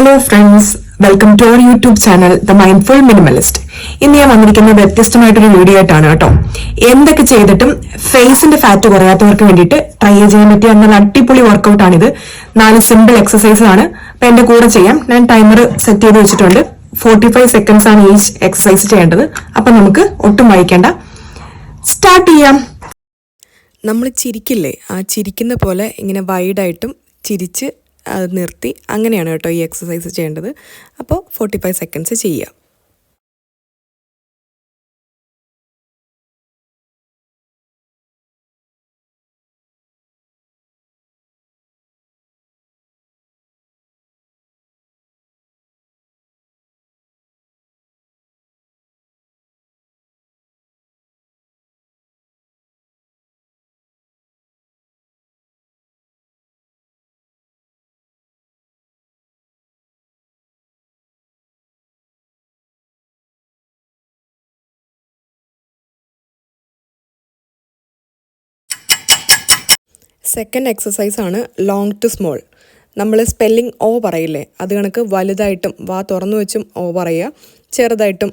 Hello friends welcome to our YouTube channel the mindful minimalist ഇന്ന് ഞാൻ വന്നിരിക്കുന്ന വ്യത്യസ്തമായിട്ടൊരു video ആയിട്ടാണ് കേട്ടോ. എന്തൊക്കെ ചെയ്തിട്ടും ഫേസിന്റെ ഫാറ്റ് കുറയാത്തവർക്ക് വേണ്ടിയിട്ട് ട്രൈ ചെയ്യാൻ പറ്റിയ നല്ല അടിപൊളി വർക്കൗട്ട് ആണിത്. നാല് സിമ്പിൾ എക്സസൈസ് ആണ്. അപ്പൊ എന്റെ കൂടെ ചെയ്യാം. ഞാൻ ടൈമർ സെറ്റ് ചെയ്ത് വെച്ചിട്ടുണ്ട്. ഫോർട്ടി ഫൈവ് സെക്കൻഡ്സ് ആണ് ഈ എക്സസൈസ് ചെയ്യേണ്ടത്. അപ്പൊ നമുക്ക് ഒട്ടും വായിക്കേണ്ട സ്റ്റാർട്ട് ചെയ്യാം. നമ്മൾ ചിരിക്കില്ലേ? ആ ചിരിക്കുന്ന പോലെ ഇങ്ങനെ വൈഡായിട്ടും ചിരിച്ച് അത് നിർത്തി അങ്ങനെയാണ് കേട്ടോ ഈ എക്സസൈസ് ചെയ്യേണ്ടത്. അപ്പോൾ ഫോർട്ടി ഫൈവ് സെക്കൻഡ്സ് ചെയ്യുക. സെക്കൻഡ് എക്സസൈസ് ആണ് ലോങ് ടു സ്മോൾ നമ്മൾ സ്പെല്ലിംഗ് ഓ പറയില്ലേ? അത് കണക്ക് വലുതായിട്ടും വാ തുറന്നു വെച്ചും ഓ പറയുക ചെറുതായിട്ടും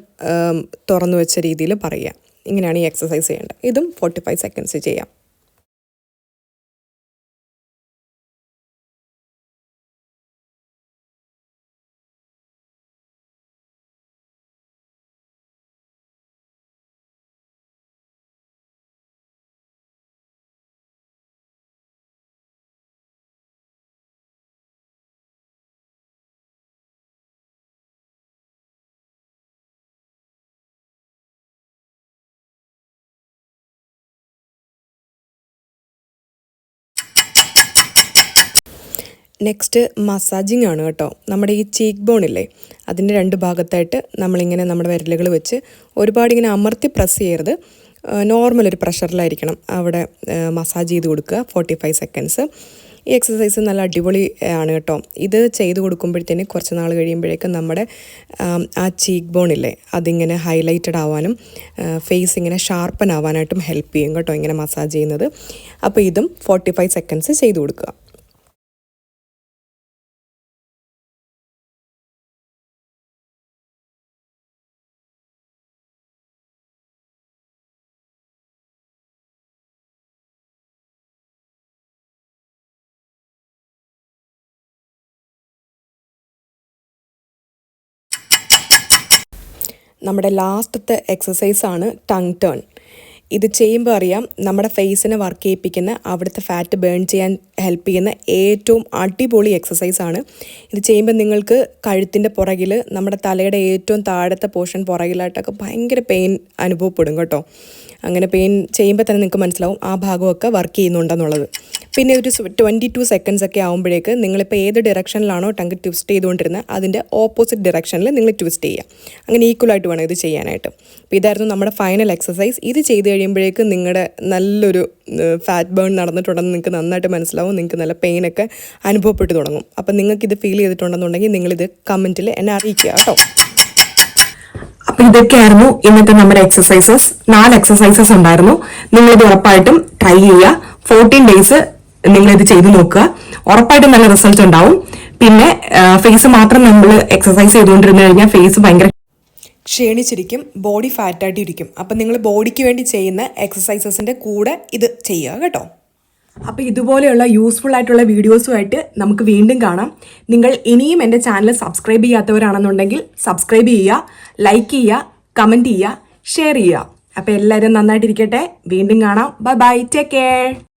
തുറന്നു വെച്ച രീതിയിൽ പറയുക. ഇങ്ങനെയാണ് ഈ എക്സസൈസ് ചെയ്യേണ്ടത്. ഇതും ഫോർട്ടി ഫൈവ് സെക്കൻഡ്സ് ചെയ്യാം. നെക്സ്റ്റ് മസാജിങ് ആണ് കേട്ടോ. നമ്മുടെ ഈ ചീക്ക് ബോണില്ലേ അതിന്റെ രണ്ട് ഭാഗത്തായിട്ട് നമ്മളിങ്ങനെ നമ്മുടെ വിരലുകൾ വെച്ച് ഒരുപാട് ഇങ്ങനെ അമർത്തി പ്രസ് ചെയ്യരുത്. നോർമൽ ഒരു പ്രഷറിലായിരിക്കണം അവിടെ മസാജ് ചെയ്ത് കൊടുക്കുക ഫോർട്ടി ഫൈവ് സെക്കൻഡ്സ് ഈ എക്സസൈസ് നല്ല അടിപൊളി ആണ് കേട്ടോ. ഇത് ചെയ്ത് കൊടുക്കുമ്പോഴത്തേന് കുറച്ച് നാൾ കഴിയുമ്പോഴേക്കും നമ്മുടെ ആ ചീക്ക് ബോണില്ലേ അതിങ്ങനെ ഹൈലൈറ്റഡ് ആവാനും ഫേസ് ഇങ്ങനെ ഷാർപ്പൻ ആവാനായിട്ടും ഹെൽപ്പ് ചെയ്യും കേട്ടോ ഇങ്ങനെ മസാജ് ചെയ്യുന്നത്. അപ്പോൾ ഇതും ഫോർട്ടി ഫൈവ് സെക്കൻഡ്സ് ചെയ്ത് കൊടുക്കുക. നമ്മുടെ ലാസ്റ്റത്തെ എക്സസൈസ് ആണ് ടങ് ടേൺ ഇത് ചെയ്യുമ്പോൾ അറിയാം നമ്മുടെ ഫേസിനെ വർക്ക് ചെയ്യിപ്പിക്കുന്ന അവിടുത്തെ ഫാറ്റ് ബേൺ ചെയ്യാൻ ഹെൽപ്പ് ചെയ്യുന്ന ഏറ്റവും അടിപൊളി എക്സസൈസ് ആണ്. ഇത് ചെയ്യുമ്പോൾ നിങ്ങൾക്ക് കഴുത്തിന്റെ പുറകിൽ നമ്മുടെ തലയുടെ ഏറ്റവും താഴത്തെ പോർഷൻ പുറകിലായിട്ടൊക്കെ ഭയങ്കര പെയിൻ അനുഭവപ്പെടും കേട്ടോ. അങ്ങനെ പെയിൻ ചെയ്യുമ്പോൾ തന്നെ നിങ്ങൾക്ക് മനസ്സിലാവും ആ ഭാഗമൊക്കെ വർക്ക് ചെയ്യുന്നുണ്ടെന്നുള്ളത്. പിന്നെ ഒരു ട്വന്റി ടു സെക്കൻഡ്സ് ഒക്കെ ആകുമ്പോഴേക്ക് നിങ്ങളിപ്പോൾ ഏത് ഡയറക്ഷനിലാണോ ടങ്ക് ട്വിസ്റ്റ് ചെയ്തുകൊണ്ടിരുന്നത് അതിന്റെ ഓപ്പോസിറ്റ് ഡയറക്ഷനിൽ നിങ്ങൾ ട്വിസ്റ്റ് ചെയ്യുക അങ്ങനെ ഈക്വലായിട്ട് വേണം ഇത് ചെയ്യാനായിട്ട്. അപ്പോൾ ഇതായിരുന്നു നമ്മുടെ ഫൈനൽ എക്സസൈസ് ഇത് ചെയ്ത് കഴിയുമ്പോഴേക്ക് നിങ്ങളുടെ നല്ലൊരു ഫാറ്റ് ബേൺ നടന്നിട്ടുണ്ടെന്ന് നിങ്ങൾക്ക് നന്നായിട്ട് മനസ്സിലാവും. നിങ്ങൾക്ക് നല്ല പെയിനൊക്കെ അനുഭവപ്പെട്ടു തുടങ്ങും. അപ്പം നിങ്ങൾക്ക് ഇത് ഫീൽ ചെയ്തിട്ടുണ്ടെന്നുണ്ടെങ്കിൽ നിങ്ങളിത് കമന്റിൽ എന്നെ അറിയിക്കുക കേട്ടോ. അപ്പൊ ഇതൊക്കെയായിരുന്നു ഇന്നത്തെ നമ്മുടെ എക്സസൈസസ് നാല് എക്സസൈസസ് ഉണ്ടായിരുന്നു. നിങ്ങളിത് ഉറപ്പായിട്ടും ട്രൈ ചെയ്യുക. ഫോർട്ടീൻ ഡേയ്സ് നിങ്ങൾ ഇത് ചെയ്തു നോക്കുക. ഉറപ്പായിട്ടും നല്ല റിസൾട്ട് ഉണ്ടാവും. പിന്നെ ഫേസ് മാത്രം നമ്മൾ എക്സസൈസ് ചെയ്തുകൊണ്ടിരുന്നു കഴിഞ്ഞാൽ ഫേസ് ഭയങ്കര ക്ഷീണിച്ചിരിക്കും ബോഡി ഫാറ്റായിട്ട് ഇരിക്കും. അപ്പം നിങ്ങൾ ബോഡിക്ക് വേണ്ടി ചെയ്യുന്ന എക്സസൈസസിന്റെ കൂടെ ഇത് ചെയ്യുക കേട്ടോ. അപ്പോൾ ഇതുപോലെയുള്ള യൂസ്ഫുൾ ആയിട്ടുള്ള വീഡിയോസുമായിട്ട് നമുക്ക് വീണ്ടും കാണാം. നിങ്ങൾ ഇനിയും എന്റെ ചാനൽ സബ്സ്ക്രൈബ് ചെയ്യാത്തവരാണെന്നുണ്ടെങ്കിൽ സബ്സ്ക്രൈബ് ചെയ്യുക ലൈക്ക് ചെയ്യുക കമന്റ് ചെയ്യുക ഷെയർ ചെയ്യുക. അപ്പം എല്ലാവരും നന്നായിട്ടിരിക്കട്ടെ. വീണ്ടും കാണാം. Bye bye take care